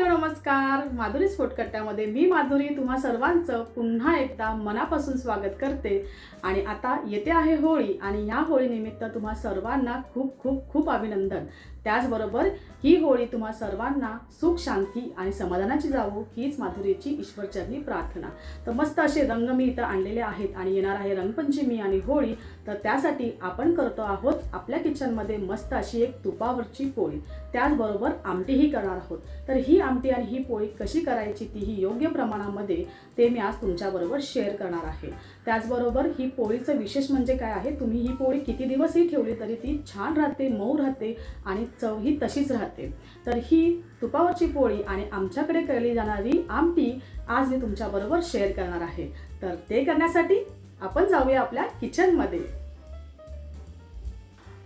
Hello नमस्कार. माधुरी स्फोटकट्ट्यामध्ये मी माधुरी तुम्हा सर्वांचं पुन्हा एकदा मनापासून स्वागत करते. आणि आता येते आहे होळी आणि ह्या होळीनिमित्त तुम्हा सर्वांना खूप खूप खूप अभिनंदन. त्याचबरोबर ही होळी तुम्हा सर्वांना सुख शांती आणि समाधानाची जावो हीच माधुरीची ईश्वरचरणी प्रार्थना. तर मस्त असे रंग मी इथं आणलेले आहेत आणि येणार आहे रंगपंचमी आणि होळी. तर त्यासाठी आपण करतो आहोत आपल्या किचनमध्ये मस्त अशी एक तुपावरची पोळी. त्याचबरोबर आमटीही करणार आहोत. तर ही आमटी आणि ही पोळी कशी करायची तीही योग्य प्रमाणामध्ये ते मी आज तुमच्याबरोबर शेअर करणार आहे. त्याचबरोबर ही पोळीचं विशेष म्हणजे काय आहे? तुम्ही ही पोळी किती दिवसही ठेवली तरी ती छान राहते मऊ राहते आणि चव ही तशीच राहते. तर ही तुपावरची पोळी आणि आमच्याकडे केली जाणारी आमटी आज मी तुमच्याबरोबर शेअर करणार आहे. तर ते करण्यासाठी आपण जाऊया आपल्या किचनमध्ये.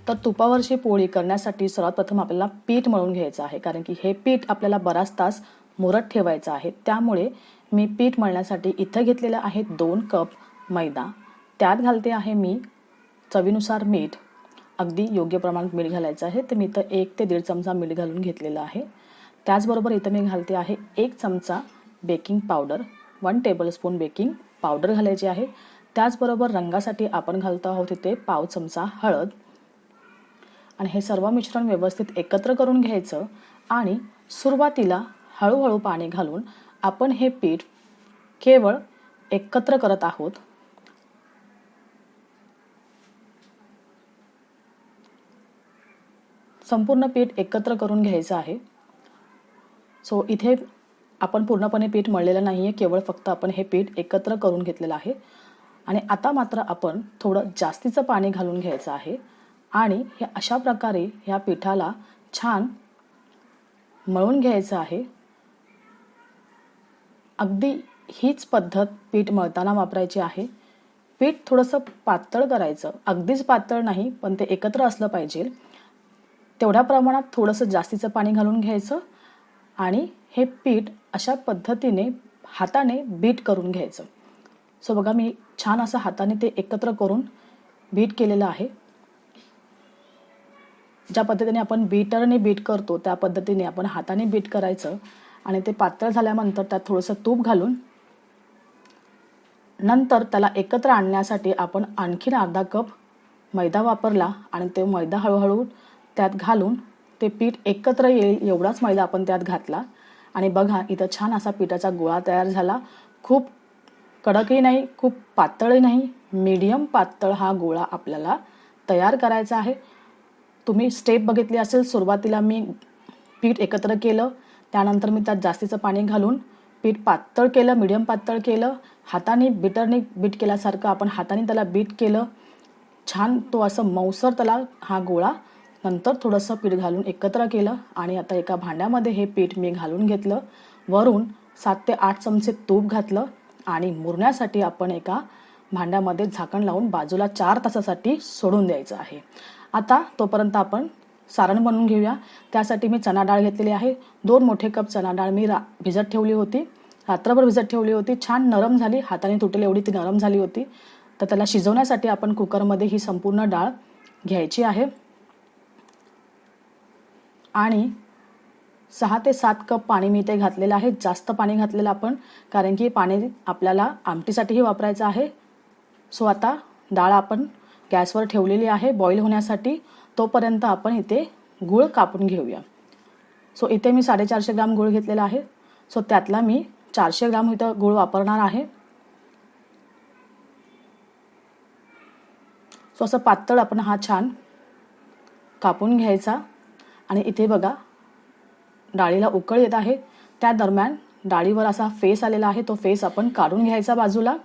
तर तुपावरची पोळी करण्यासाठी सर्वात प्रथम आपल्याला पीठ मळून घ्यायचं आहे कारण की हे पीठ आपल्याला बराच तास मुरत ठेवायचं आहे. त्यामुळे मी पीठ मळण्यासाठी इथं घेतलेलं आहे दोन कप मैदा. त्यात घालते आहे मी चवीनुसार मीठ. अगदी योग्य प्रमाणात मीठ घालायचं आहे. तर मी इथं एक ते दीड चमचा मीठ घालून घेतलेलं आहे. त्याचबरोबर इथं मी घालते आहे एक चमचा baking powder. One tablespoon baking powder घालायची आहे. त्याचबरोबर रंगासाठी आपण घालतो आहोत इथे पाव चमचा हळद. आणि हे सर्व मिश्रण व्यवस्थित एकत्र करून घ्यायचं आणि सुरुवातीला हळूहळू पाणी घालून आपण हे पीठ केवळ एकत्र करत आहोत. संपूर्ण पीठ एकत्र करून घ्यायचं आहे. सो इथे आपण पूर्णपणे पीठ मळलेलं नाही आहे केवळ फक्त आपण हे पीठ एकत्र करून घेतलेलं आहे. आणि आता मात्र आपण थोडं जास्तीचं पाणी घालून घ्यायचं आहे. आणि हे अशा प्रकारे ह्या पिठाला छान मळून घ्यायचं आहे. अगदी हीच पद्धत पीठ मळताना वापरायची आहे. पीठ थोडंसं पातळ करायचं. अगदीच पातळ नाही पण ते एकत्र असलं पाहिजे. तेवढ्या प्रमाणात थोडंसं जास्तीचं पाणी घालून घ्यायचं आणि हे पीठ अशा पद्धतीने हाताने बीट करून घ्यायचं. सो बघा मी छान असं हाताने ते एकत्र करून बीट केलेलं आहे. ज्या पद्धतीने आपण बीटरने बीट करतो त्या पद्धतीने आपण हाताने बीट करायचं आणि ते पातळ झाल्यानंतर त्यात थोडंसं तूप घालून नंतर त्याला एकत्र आणण्यासाठी आपण आणखीन अर्धा कप मैदा वापरला आणि ते मैदा हळूहळू त्यात घालून ते पीठ एकत्र येईल एवढाच मैदा आपण त्यात घातला. आणि बघा इथं छान असा पिठाचा गोळा तयार झाला. खूप कडकही नाही खूप पातळही नाही. मीडियम पातळ हा गोळा आपल्याला तयार करायचा आहे. तुम्ही स्टेप बघितली असेल सुरुवातीला मी पीठ एकत्र केलं. त्यानंतर मी त्यात जास्तीचं पाणी घालून पीठ पातळ केलं मिडियम पातळ केलं. हाताने बिटरने बीट केल्यासारखं आपण हाताने त्याला बीट केलं. छान तो असं मौसर त्याला हा गोळा नंतर थोडंसं पीठ घालून एकत्र केलं आणि आता एका भांड्यामध्ये हे पीठ मी घालून घेतलं. वरून सात ते आठ चमचे तूप घातलं आणि मुरण्यासाठी आपण एका भांड्यामध्ये झाकण लावून बाजूला चार तासासाठी सोडून द्यायचं आहे. आता तोपर्यंत आपण सारण बनवून घेऊया. त्यासाठी मी चणा डाळ घेतलेली आहे. दोन मोठे कप चणा डाळ मी रा भिजत ठेवली होती. रात्रभर भिजत ठेवली होती. छान नरम झाली. हाताने तुटेल एवढी ती नरम झाली होती. तर त्याला शिजवण्यासाठी आपण कुकरमध्ये ही संपूर्ण डाळ घ्यायची आहे. आणि सहा ते सात कप पाणी मी इथे घातलेलं आहे. जास्त पाणी घातलेलं आपण कारण की पाणी आपल्याला आमटीसाठीही वापरायचं आहे. सो आता डाळ आपण गॅसवर ठेवलेली आहे बॉईल होण्यासाठी. तोपर्यंत आपण इथे गूळ कापून घेऊया. सो इथे मी साडेचारशे ग्राम गूळ घेतलेला आहे. सो त्यातला मी चारशे ग्राम इथं गूळ वापरणार आहे. सो असं पातळ आपण हा छान कापून घ्यायचा. आणि इथे बघा डाळीला उकळ येत आहे. त्या दरम्यान डाळीवर असा फेस आलेला आहे. तो फेस आपण काढून घ्यायचा बाजूला.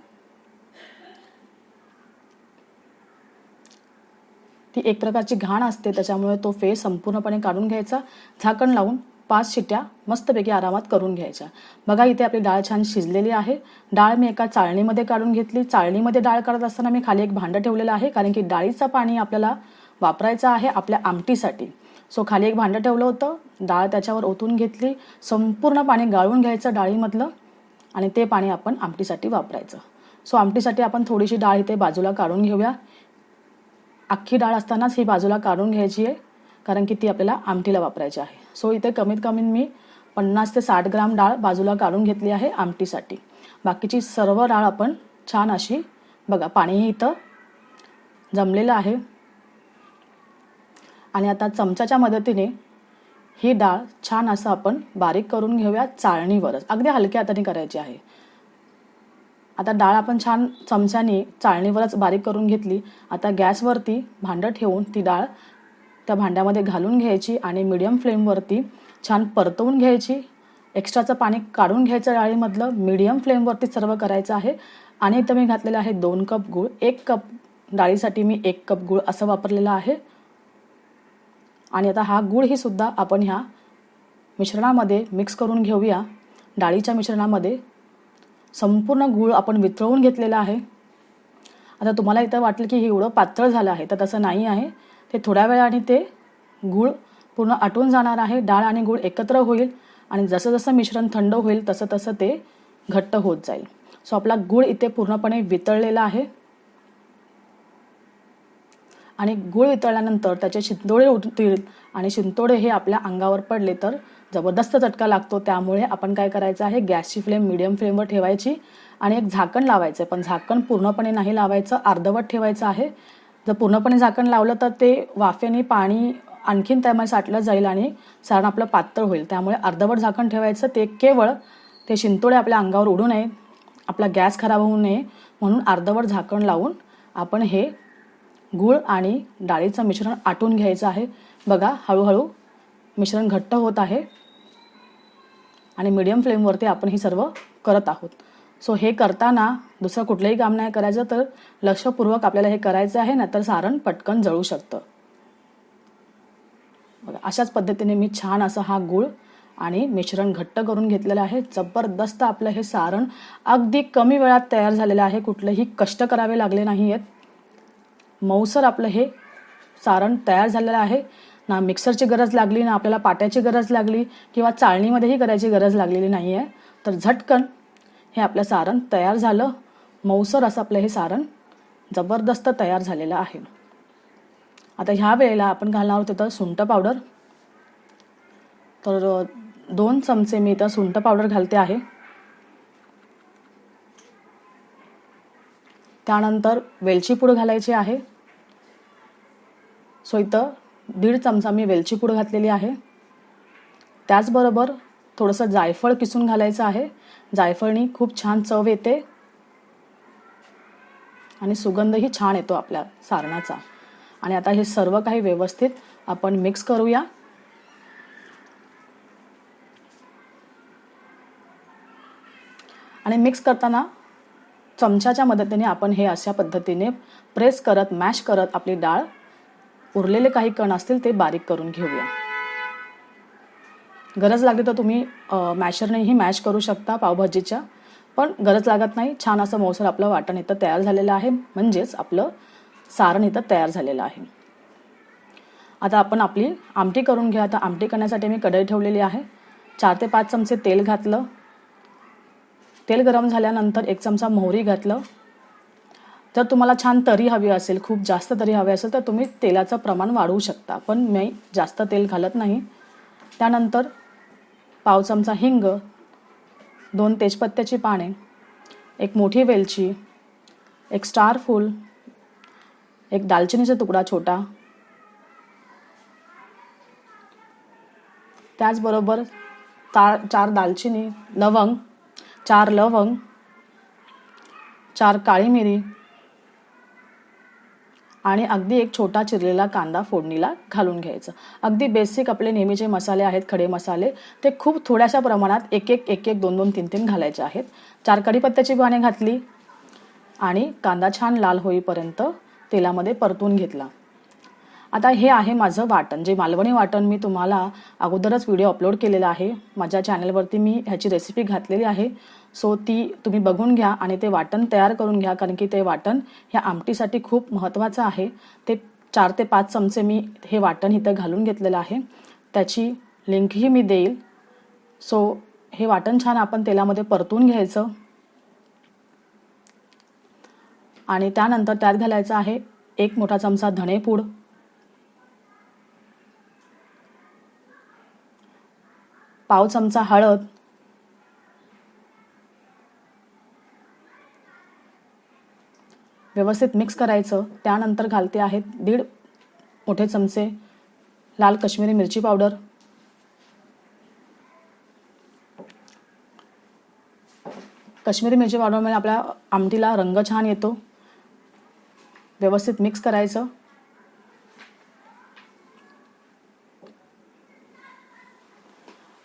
ती एक प्रकारची घाण असते त्याच्यामुळे तो फेस संपूर्णपणे काढून घ्यायचा. झाकण लावून पाच शिट्या मस्तपैकी आरामात करून घ्यायच्या. बघा इथे आपली डाळ छान शिजलेली आहे. डाळ मी एका चाळणीमध्ये काढून घेतली. चाळणीमध्ये डाळ काढत असताना मी खाली एक भांडं ठेवलेलं आहे कारण की डाळीचं पाणी आपल्याला वापरायचं आहे आपल्या आमटीसाठी. सो खाली एक भांडं ठेवलं होतं. डाळ त्याच्यावर ओतून घेतली. संपूर्ण पाणी गाळून घ्यायचं डाळीमधलं आणि ते पाणी आपण आमटीसाठी वापरायचं. सो आमटीसाठी आपण थोडीशी डाळ इथे बाजूला काढून घेऊया. अख्खी डाळ असतानाच ही बाजूला काढून घ्यायची आहे कारण की ती आपल्याला आमटीला वापरायची आहे. सो इथे कमीत कमी मी पन्नास ते साठ ग्राम डाळ बाजूला काढून घेतली आहे आमटीसाठी. बाकीची सर्व डाळ आपण छान अशी बघा पाणीही इथं जमलेलं आहे. आणि आता चमच्याच्या मदतीने ही डाळ छान असं आपण बारीक करून घेऊया चाळणीवरच. अगदी हलक्या हाताने करायची आहे. आता डाळ आपण छान चमच्याने चाळणीवरच बारीक करून घेतली. आता गॅसवरती भांडं ठेवून ती डाळ त्या भांड्यामध्ये घालून घ्यायची आणि मिडियम फ्लेमवरती छान परतवून घ्यायची. एक्स्ट्राचं पाणी काढून घ्यायचं डाळीमधलं. मिडियम फ्लेमवरती सर्व करायचं आहे. आणि इथं मी घातलेलं आहे दोन कप गूळ. एक कप डाळीसाठी मी एक कप गूळ असं वापरलेलं आहे. आणि आता हा गूळ ही सुद्धा आपण ह्या मिश्रणामध्ये मिक्स करून घेऊया. डाळीच्या मिश्रणामध्ये संपूर्ण गूळ आपण वितळवून घेतलेला आहे. आता तुम्हाला इथं वाटलं की हे एवढं पातळ झालं आहे तर तसं नाही आहे. ते थोड्या वेळाने ते गूळ पूर्ण आटून जाणार आहे. डाळ आणि गूळ एकत्र होईल आणि जसं जसं मिश्रण थंड होईल तसं तसं ते घट्ट होत जाईल. सो आपला गूळ इथे पूर्णपणे वितळलेला आहे. आणि गूळ वितळल्यानंतर त्याचे शिंतोडे उठतील आणि शिंतोडे हे आपल्या अंगावर पडले तर जबरदस्त चटका लागतो. त्यामुळे आपण काय करायचं आहे? गॅसची फ्लेम मिडियम फ्लेमवर ठेवायची आणि एक झाकण लावायचं. पण झाकण पूर्णपणे नाही लावायचं अर्धवट ठेवायचं आहे. जर पूर्णपणे झाकण लावलं तर ते वाफेने पाणी आणखीन त्यामध्ये साठलं जाईल आणि सारण आपलं पातळ होईल. त्यामुळे अर्धवट झाकण ठेवायचं. ते केवळ ते शिंतोडे आपल्या अंगावर उडू नये आपला गॅस खराब होऊ नये म्हणून अर्धवट झाकण लावून आपण हे गूळ आणि डाळीचं मिश्रण आटून घ्यायचं आहे. बघा हळूहळू मिश्रण घट्ट होत आहे. आणि मिडियम फ्लेमवरती आपण हे सर्व करत आहोत. सो हे करताना दुसरं कुठलंही काम नाही करायचं तर लक्षपूर्वक आपल्याला हे करायचं आहे नाहीतर सारण पटकन जळू शकतं. बघा अशाच पद्धतीने मी छान असं हा गूळ आणि मिश्रण घट्ट करून घेतलेलं आहे. जबरदस्त आपलं हे सारण अगदी कमी वेळात तयार झालेलं आहे. कुठलेही कष्ट करावे लागले नाही आहेत मऊसर आपलं हे सारण तयार झालेलं आहे. ना मिक्सरची गरज लागली ना आपल्याला पाट्याची गरज लागली किंवा चाळणीमध्येही करायची गरज लागलेली नाही आहे तर झटकन हे आपलं सारण तयार झालं. मऊसर असं आपलं हे सारण जबरदस्त तयार झालेलं आहे. आता ह्या वेळेला आपण घालणार आहोत तर सुंठ पावडर. तर दोन चमचे मी इथं सुंठ पावडर घालते आहे. त्यानंतर वेलची पूड घालायची आहे. सो इथं दीड चमचा मी वेलची पूड घातलेली आहे. त्याचबरोबर थोडंसं जायफळ किसून घालायचं आहे. जायफळनी खूप छान चव येते. आणि सुगंधही छान येतो आपल्या सारणाचा. आणि आता हे सर्व काही व्यवस्थित आपण मिक्स करूया. आणि मिक्स करताना चमच्याच्या मदतीने आपण हे अशा पद्धतीने प्रेस करत मॅश करत आपली डाळ उरलेले काही कण असतील ते बारीक करून घेऊया. गरज लागली तर तुम्ही मॅशरनेही मॅश करू शकता पावभाजीच्या पण गरज लागत नाही. छान असं मौसर आपलं वाटण इथं तयार झालेलं आहे. म्हणजेच आपलं सारण इथं तयार झालेलं आहे. आता आपण आपली आमटी करून घ्या आता आमटी करण्यासाठी मी कढई ठेवलेली आहे. चार ते पाच चमचे तेल घातलं. तेल गरम झाल्यानंतर एक चमचा मोहरी घातलं. जर तुम्हाला छान तरी हवी असेल खूप जास्त तरी हवी असेल तर तुम्ही तेलाचं प्रमाण वाढवू शकता. पण मी जास्त तेल घालत नाही. त्यानंतर पाव चमचा हिंग दोन तेजपत्त्याची पाने एक मोठी वेलची एक स्टार फूल एक दालचिनीचा तुकडा छोटा. त्याचबरोबर चार चार दालचिनी लवंग चार लवंग चार काळी मिरी आणि अगदी एक छोटा चिरलेला कांदा फोडणीला घालून घ्यायचं. अगदी बेसिक आपले नेहमीचे मसाले आहेत खडे मसाले ते खूप थोड्याशा प्रमाणात एक एक एक एक दोन दोन तीन तीन घालायचे आहेत. चार कढीपत्त्याची पाने घातली आणि कांदा छान लाल होईपर्यंत तेलामध्ये परतून घेतला. आता हे आहे माझं वाटण. जे मालवणी वाटण मी तुम्हाला अगोदरच व्हिडिओ अपलोड केलेला आहे. माझ्या चॅनलवरती मी ह्याची रेसिपी घातलेली आहे. सो ती तुम्ही बघून घ्या आणि ते वाटण तयार करून घ्या कारण की ते वाटण ह्या आमटीसाठी खूप महत्त्वाचं आहे. ते चार ते पाच चमचे मी हे वाटण इथं घालून घेतलेलं आहे. त्याची लिंकही मी देईल. सो हे वाटण छान आपण तेलामध्ये परतून घ्यायचं. आणि त्यानंतर त्यात घालायचं आहे एक मोठा चमचा धणेपूड. पाव चमचा हळद. व्यवस्थित मिक्स करायचं. त्यानंतर घालते आहेत दीड मोठे चमचे लाल कश्मीरी मिरची पावडर. कश्मीरी मिरची पावडरमुळे आपल्या आमटीला रंग छान येतो. व्यवस्थित मिक्स करायचं.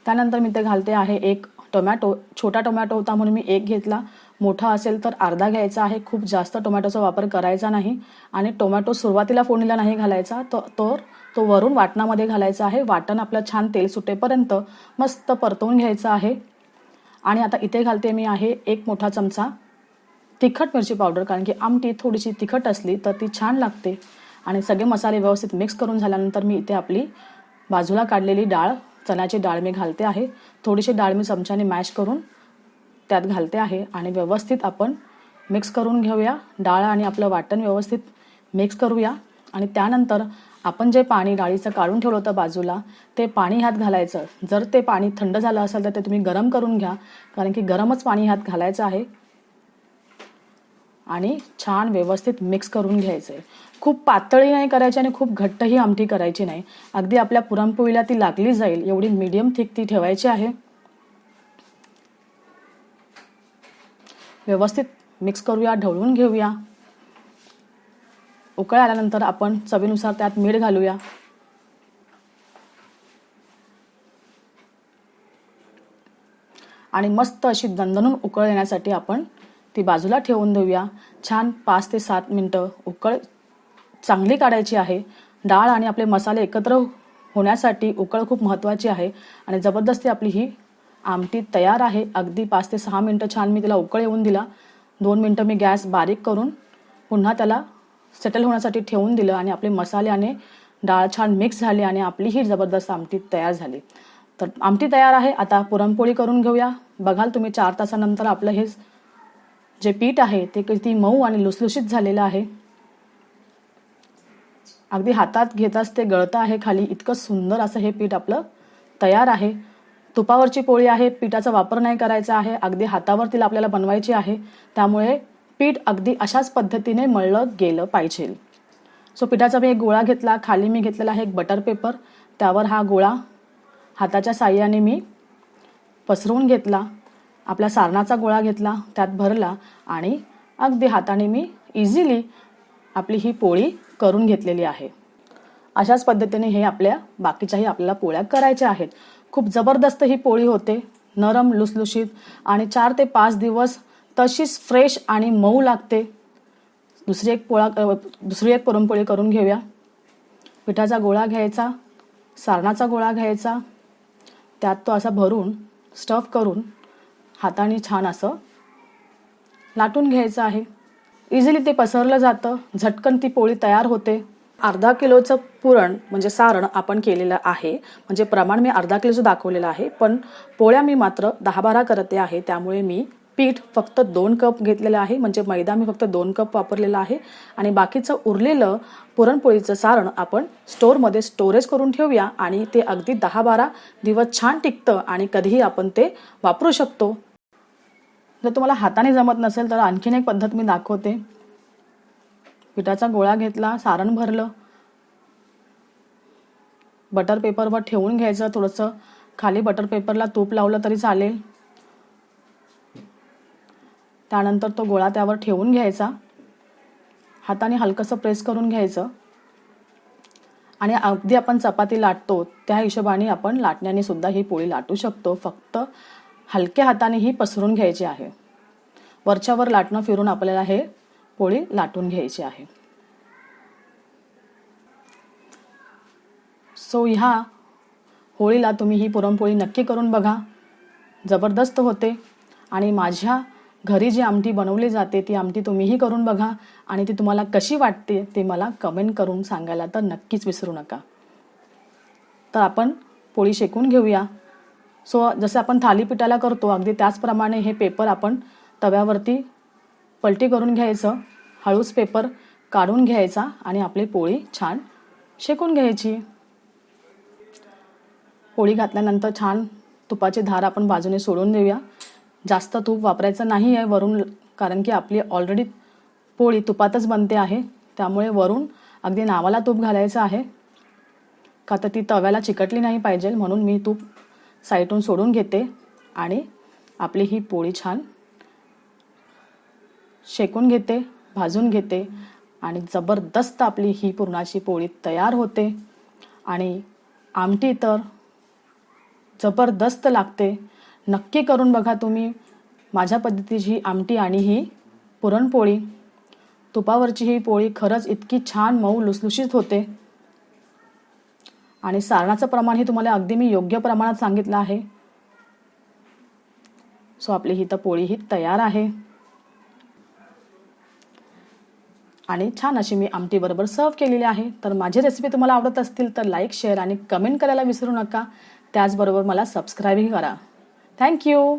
त्यानंतर मी ते घालते आहे एक टोमॅटो छोटा टोमॅटो होता म्हणून मी एक घेतला. मोठा असेल तर अर्धा घ्यायचा आहे. खूप जास्त टोमॅटोचा वापर करायचा नाही. आणि टोमॅटो सुरुवातीला फोडणीला नाही घालायचा तर तो वरून वाटणामध्ये घालायचा आहे. वाटण आपलं छान तेल सुटेपर्यंत मस्त परतवून घ्यायचं आहे. आणि आता इथे घालते मी आहे एक मोठा चमचा तिखट मिरची पावडर कारण की आमटी थोडीशी तिखट असली तर ती छान लागते. आणि सगळे मसाले व्यवस्थित मिक्स करून झाल्यानंतर मी इथे आपली बाजूला काढलेली डाळ चण्याची डाळ मी घालते आहे. थोडीशी डाळ मी चमच्याने मॅश करून त्यात घालते आहे आणि व्यवस्थित आपण मिक्स करून घेऊया. डाळ आणि आपलं वाटण व्यवस्थित मिक्स करूया. आणि त्यानंतर आपण जे पाणी डाळीचं काढून ठेवलं होतं बाजूला ते पाणी ह्यात घालायचं. जर ते पाणी थंड झालं असेल तर ते तुम्ही गरम करून घ्या कारण की गरमच पाणी ह्यात घालायचं आहे. आणि छान व्यवस्थित मिक्स करून घ्यायचं आहे खूप पातळी नाही करायची आणि खूप घट्टही आमटी करायची नाही. अगदी आपल्या पुरणपोळीला ती लागली जाईल एवढी मीडियम थिक ती ठेवायची आहे. व्यवस्थित मिक्स करूया ढवळून घेऊया. उकळ आल्यानंतर आपण चवीनुसार त्यात मीठ घालूया. आणि मस्त अशी दणदणून उकळ येण्यासाठी आपण ती बाजूला ठेवून देऊया. छान पाच ते सात मिनटं उकळ चांगली काढायची आहे. डाळ आणि आपले मसाले एकत्र होण्यासाठी उकळ खूप महत्त्वाची आहे आणि जबरदस्ती आपली ही आमटी तयार आहे. अगदी पाच ते सहा मिनटं छान मी तिला उकळ येऊन दिला. दोन मिनटं मी गॅस बारीक करून पुन्हा त्याला सेटल होण्यासाठी ठेवून दिलं आणि आपले मसाले आणि डाळ छान मिक्स झाली आणि आपली ही जबरदस्त आमटी तयार झाली. तर आमटी तयार आहे. आता पुरणपोळी करून घेऊया. बघाल तुम्ही चार तासानंतर आपलं हे जे पीठ आहे ते किती मऊ आणि लुसलुशीत झालेलं आहे. अगदी हातात घेताच ते गळतं आहे खाली. इतकं सुंदर असं हे पीठ आपलं तयार आहे. तुपावरची पोळी आहे पिठाचा वापर नाही करायचा आहे अगदी हातावर तिला आपल्याला बनवायची आहे. त्यामुळे पीठ अगदी अशाच पद्धतीने मळलं गेलं पाहिजे. सो पिठाचा मी एक गोळा घेतला खाली मी घेतलेला आहे एक बटर पेपर त्यावर हा गोळा हाताच्या साह्याने मी पसरवून घेतला आपला सारणाचा गोळा घेतला त्यात भरला आणि अगदी हाताने मी इझिली आपली ही पोळी करून घेतलेली आहे. अशाच पद्धतीने हे आपल्या बाकीच्याही आपल्याला पोळ्या करायच्या आहेत. खूप जबरदस्त ही पोळी होते. नरम लुसलुशीत आणि चार ते पाच दिवस तशीच फ्रेश आणि मऊ लागते. दुसरी एक पोळा दुसरी एक पुरणपोळी करून घेऊया. पिठाचा गोळा घ्यायचा सारणाचा गोळा घ्यायचा. त्यात तो असा भरून स्टफ करून हाताने छान असं लाटून घ्यायचं आहे. इझिली ते पसरलं जातं. झटकन ती पोळी तयार होते. अर्धा किलोचं पुरण म्हणजे सारण आपण केलेलं आहे. म्हणजे प्रमाण मी अर्धा किलोचं दाखवलेलं आहे. पण पोळ्या मी मात्र दहा बारा करते आहे. त्यामुळे मी पीठ फक्त दोन कप घेतलेलं आहे. म्हणजे मैदा मी फक्त दोन कप वापरलेला आहे. आणि बाकीचं उरलेलं पुरणपोळीचं सारण आपण स्टोअरमध्ये स्टोरेज करून ठेवूया. आणि ते अगदी दहा बारा दिवस छान टिकतं आणि कधीही आपण ते वापरू शकतो. जर तुम्हाला हाताने जमत नसेल तर आणखीन एक पद्धत मी दाखवते. पिठाचा गोळा घेतला सारण भरलं. बटर पेपरवर ठेवून घ्यायचं थोडंसं खाली बटर पेपरला तूप लावलं तरी चालेल. त्यानंतर तो गोळा त्यावर ठेवून घ्यायचा. हाताने हलकंसं प्रेस करून घ्यायचं. आणि अगदी आपण चपाती लाटतो त्या हिशोबाने आपण लाटण्याने सुद्धा ही पोळी लाटू शकतो. फक्त हलक्या हातानेही पसरून घ्यायची आहे. वरच्यावर लाटणं फिरून आपल्याला हे पोळी लाटून घ्यायची आहे. सो ह्या होळीला तुम्ही ही पुरणपोळी नक्की करून बघा. जबरदस्त होते. आणि माझ्या घरी जी आमटी बनवली जाते ती आमटी तुम्हीही करून बघा. आणि ती तुम्हाला कशी वाटते ते मला कमेंट करून सांगायला तर नक्कीच विसरू नका. तर आपण पोळी शेकून घेऊया. सो जसं आपण थालीपीठाला करतो अगदी त्याचप्रमाणे हे पेपर आपण तव्यावरती पलटी करून घ्यायचं हळूच पेपर काढून घ्यायचा आणि आपली पोळी छान शेकून घ्यायची. पोळी घातल्यानंतर छान तुपाची धार आपण बाजूने सोडून देऊया. जास्त तूप वापरायचं नाही आहे वरून कारण की आपली ऑलरेडी पोळी तुपातच बनते आहे. त्यामुळे वरून अगदी नावाला तूप घालायचं आहे. का तर ती तव्याला चिकटली नाही पाहिजे म्हणून मी तूप साईटून सोडून घेते आणि आपली ही पोळी छान शेकून घेते भाजून घेते आणि जबरदस्त आपली ही पुरणाची पोळी तयार होते आणि आमटी तर जबरदस्त लागते. नक्की करून बघा तुम्ही माझ्या पद्धतीची ही आमटी आणि ही पुरणपोळी. तुपावरची ही पोळी खरंच इतकी छान मऊ लुसलुशीत होते. आणि सारणाचं प्रमाण हे तुम्हाला अगदी मी योग्य प्रमाणात सांगितलं आहे. सो आपली ही तर पोळी ही तयार आहे. आणि छान अशी मी आमटी बरोबर सर्व केलेली आहे. तर माझी रेसिपी तुम्हाला आवडत असतील तर लाईक शेअर आणि कमेंट करायला विसरू नका. त्याचबरोबर मला सबस्क्राईबही करा. थँक्यू